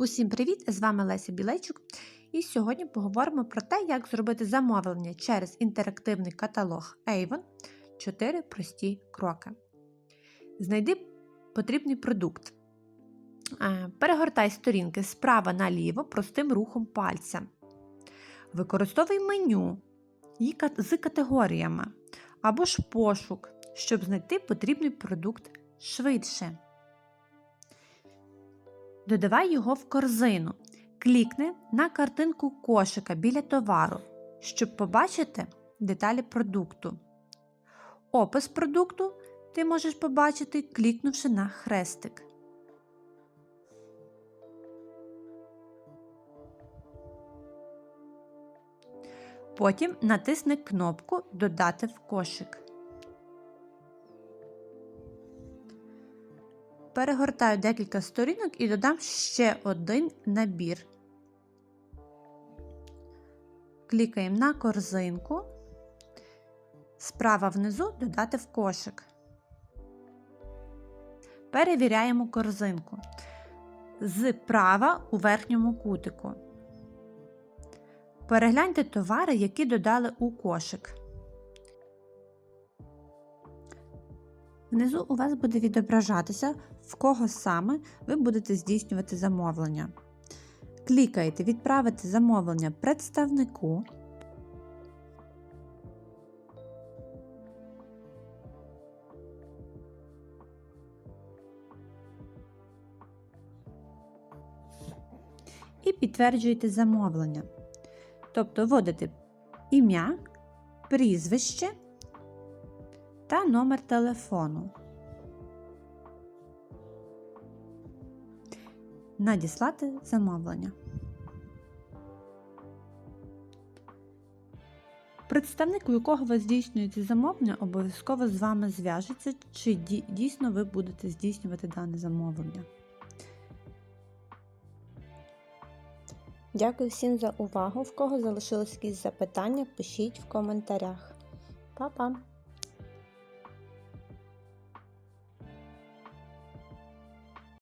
Усім привіт! З вами Леся Білейчук. І сьогодні поговоримо про те, як зробити замовлення через інтерактивний каталог Avon 4 прості кроки. Знайди потрібний продукт. Е, Перегортай сторінки справа наліво простим рухом пальця. Використовуй меню з категоріями або ж пошук, щоб знайти потрібний продукт швидше. Додавай його в корзину. Клікни на картинку кошика біля товару, щоб побачити деталі продукту. Опис продукту ти можеш побачити, клікнувши на хрестик. Потім натисни кнопку Додати в кошик. Перегортаю декілька сторінок і додам ще один набір. Клікаємо на корзинку. Справа внизу додати в кошик. Перевіряємо корзинку. Зправа у верхньому кутику. Перегляньте товари, які додали у кошик. Внизу у вас буде відображатися, в кого саме ви будете здійснювати замовлення. Клікаєте Відправити замовлення представнику. І підтверджуєте замовлення. Тобто вводите ім'я, прізвище та номер телефону. Надіслати замовлення. Представник, у якого ви здійснюєте замовлення, обов'язково з вами зв'яжеться, чи дійсно ви будете здійснювати дане замовлення. Дякую всім за увагу. В кого залишились якісь запитання, пишіть в коментарях. Па-па!